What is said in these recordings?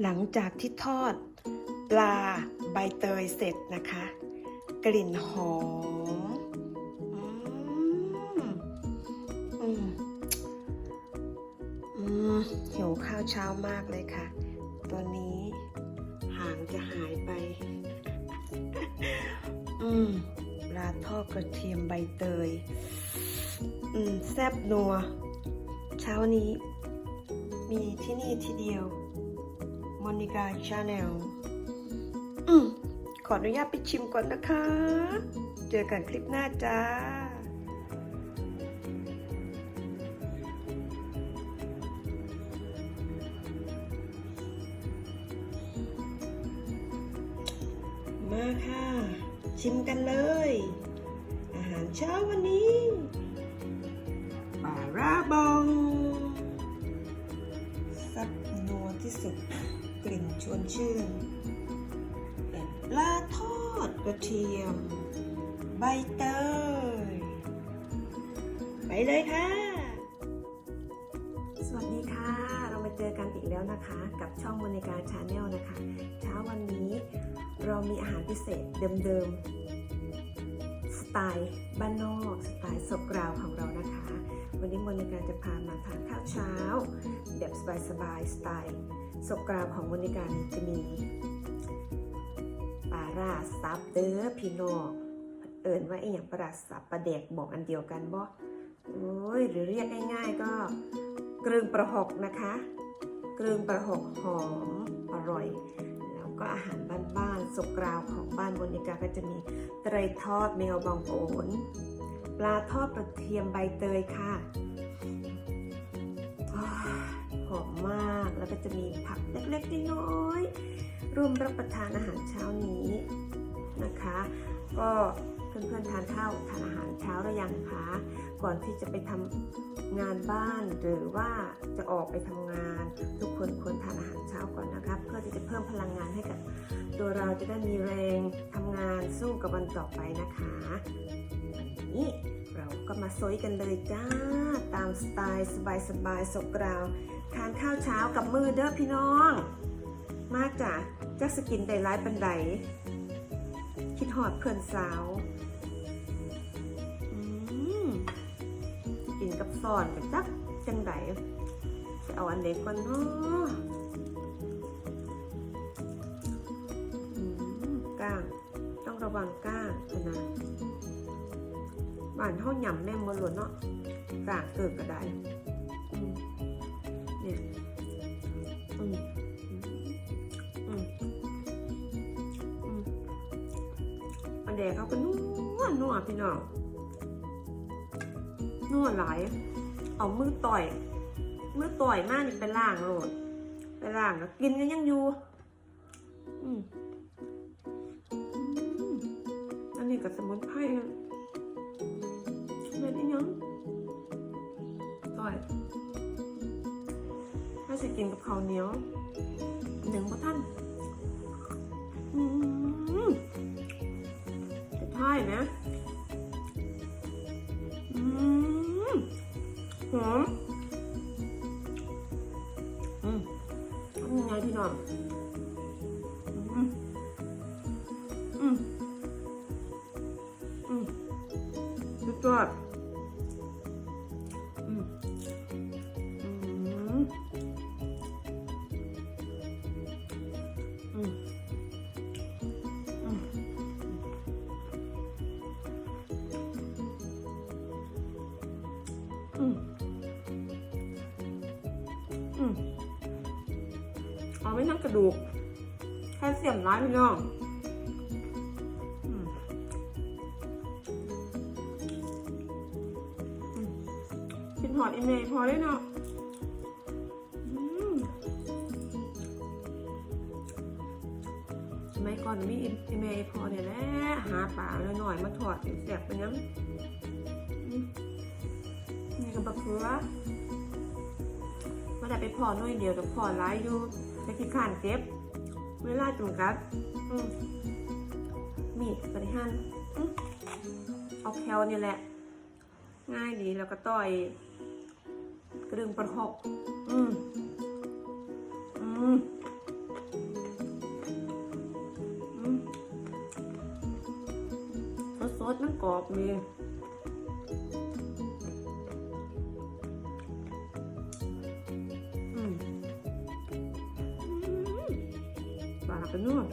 หลังจากที่ทอดปลาใบเตยเสร็จนะคะ กลิ่นหอมอืมอืมอืมหิวข้าวเช้ามากเลยค่ะ ตัวนี้หางจะหายไป อืมปลาทอดกระเทียมใบเตย อืม แซบนัว เช้านี้ มีที่นี่ทีเดียว มอนิกาชาแนลอืมขออนุญาตไปชิมก่อนนะคะ เจอกันคลิปหน้าจ้ามาค่ะ ชิมกันเลย อาหารเช้าวันนี้ปลาราบอง ซับนัวที่สุด กลิ่นชวนชื่นเป็นปลาทอดกระเทียม ใบเตย ไปเลยค่ะ สวัสดีค่ะ เรามาเจอกันอีกแล้วนะคะ กับช่องมนิการชาแนลนะคะ เช้าวันนี้เรามีอาหารพิเศษเดิมๆ สไตล์บ้านนอก สไตล์ศกราวของเรานะคะ วันนี้มนิกาจะพามาทานข้าวเช้า แบบสบายๆสไตล์ศกราวของมนิกานี่จะมีปลาราซับเด้อพี่น้องเอิญว่าไออย่างปลาร้าซับปลาแดกบอกอันเดียวกันบ่โอ้ยหรือเรียกง่าย ๆ ก็กรึงประหกนะคะกรึงประหกหอมอร่อย แล้วก็อาหารบ้านๆสกราวของบ้านบนิกาก็จะมีไตรทอดเมลบองโอน ลาทอดกระเทียมใบเตยค่ะหอมมากแล้วก็จะมีผักเล็กๆน้อยๆร่วมรับประทานอาหารเช้านี้นะคะ ก็เพื่อนๆทานข้าวทานอาหารเช้าหรือยังคะก่อนที่จะไปทำงานบ้านหรือว่าจะออกไปทำงาน ทุกคนควรทานอาหารเช้าก่อนนะคะเพื่อที่จะเพิ่มพลังงานให้กับ ตัวเราจะได้มีแรงทำงานสู้กับวันต่อไปนะคะ นี้ เราก็มาซอยกันเลยจ้า ตามสไตล์สบายๆสกราวทานข้าวเช้ากับมือเด้อพี่น้อง มากจ้ะจักสกินได้ร้ายปันไดคิดหอดเพื่อนสาวกินกับซอนกับจักจังไดจะเอาอันเล็กก่อนเนาะก้างต้องระวังก้าง บ้านเท่าหย่ำแม่มดหลวนเนาะกางเกิดก็ได้เนี่ยอืมอืมอืมอันแดกเขาก็นัวนัวพี่น้องนัวหลาย เอามือต่อยมือต่อยมากนี่ไปล่างโหลดไปล่างแล้วกินกันยังอยู่ อืมอันนี้กับสมุนไพร ไม่ได้ยังต่อยถ้าจะกินกับข้าวเหนียวหนึ่งพระท่านอืมจะท่ายนะอืมหอมอืมยังไงพี่น้องอืมอื เอาไม่ทั้งกระดูกแค่เสียมร้ายพี่น้องกินหอดอีเมย์พอได้เนาะอืมสมัยก่อนมีอีเมย์พอเนี่ยแหละหาปลาเลยหน่อยมาถอดเสียบไปยังนี่กับบักเขือ มันจะไปพอน้อยเดียวแต่พอร้ายอยู่จะผิดข้านเจ็บ เวลาจุ่มกัดมีดปฏิหันเอาแคลนี่แหละ ง่ายดีแล้วก็ต่อย กระดึงประหอกอืมอืมสดๆมันกรอบมี ซะหน่อย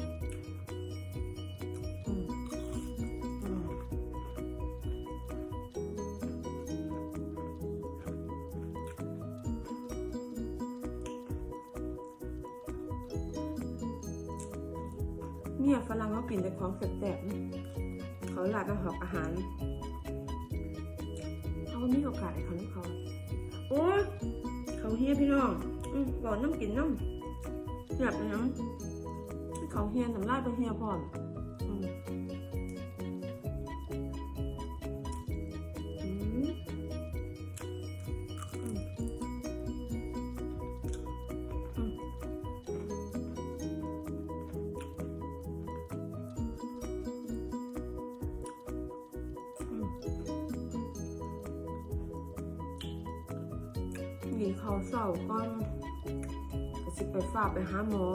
เนี่ยฝรั่งเขากินแต่ของแสบๆนี่เขาหลัดมาหอกอาหารเขามีโอกาสให้เขาน้ำเขาโอ้เขาเฮียพี่น้องอบอกน้ำกินน้ำแบบน้ำ เขาเฮียน้ำลายไปเฮียพร้อมอืมอืมอืมอืมอืมกินข้าวเสาก่อนก็สิไปฝากไปหาหมอ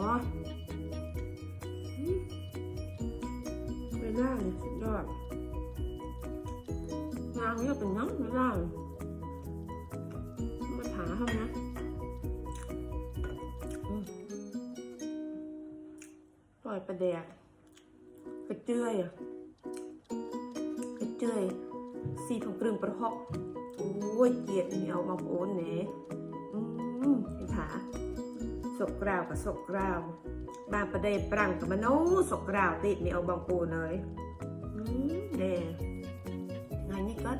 ได้สุดยอดงานนี้เป็นน้ำไม่ได้มาถาเขานะปล่อยประแดกกระเจือยกระเจือยสีถุงกรึงประหอกโอ้ยเกียดนี่เอามาโอนเน่อืมเห็นขาสกกราวกับสกกราว บางประเดปรังกับมโนสกกราวติดนี่เอาบางปูเลยอืมเน่ไงนี่ก็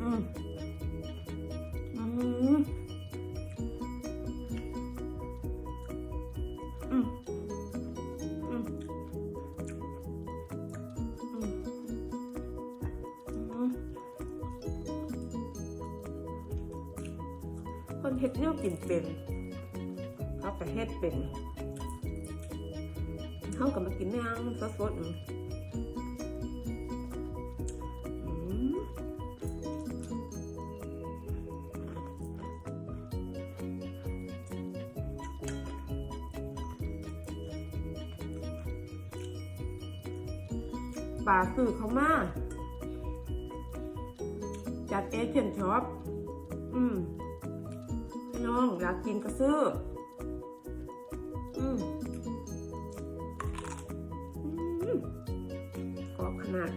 อืมอืมอืมอืมอืมอืมคนเฮ็ดแนวกินเป็นเขาก็เฮ็ดเป็น เขาก็มากินแนวสดๆอืมอืป่าซื้อเขามาจัดเอเจนต์ช็อป อืม น้องอยากกินก็ซื้อ นาด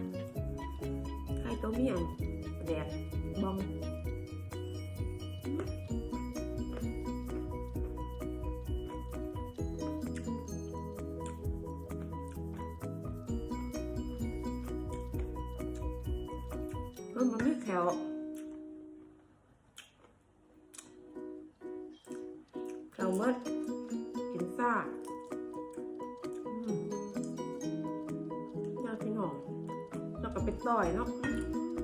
ไข่ตัวเมียนแดดบองเออมันไม่แข็ง ต่อยเนาะ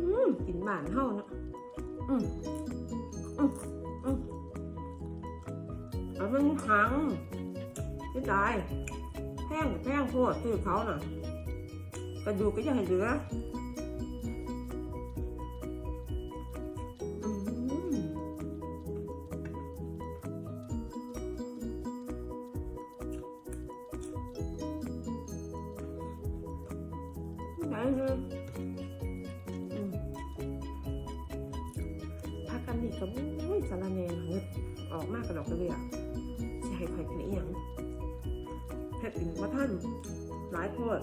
อืมกินหวานเท่าเนาะอืมอืมอืมเอามันหังที่ตายแพงแพงโพดซื้อเขาน่ะกระดูกก็ยังเหลืออื สารแนเงึดออกมากกระดอกกระเดียจะให้ข่อยกินอีหยังเผ็ดอีกมาท่านหลายโพด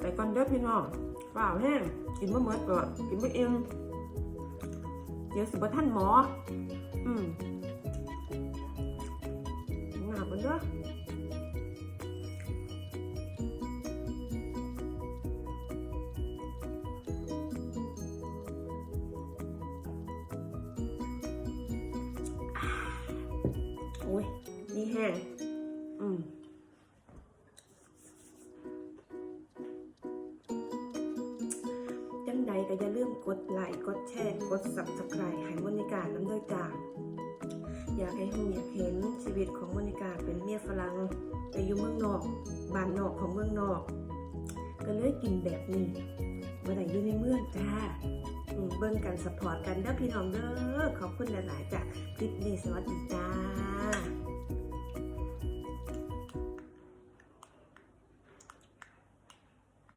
ไปก่อนเด้อพี่น้องเปล่าแห้งกินมะเมิดก่อนกินมะเอ็ม เดี๋ยวสิบท่านหมอ อืมงาบกันเด้ออ่าโอ้ยนี่แห้ง กดแชร์ กด subscribe ให้มนิการน้ำด้วยจ้าอยากให้หูอยากเห็นชีวิตของมนิกาเป็นเมียฝรั่งไปอยู่เมืองนอกบ้านนอกของเมืองนอก ก็เลยกินแบบนี้เมื่อไหร่อยู่ในเมืองจ้าเบิ่งกันสปอร์ตกันเด้อพี่น้องเด้อขอบคุณหลาย ๆจ้ะคลิปนี้สวัสดีจ้า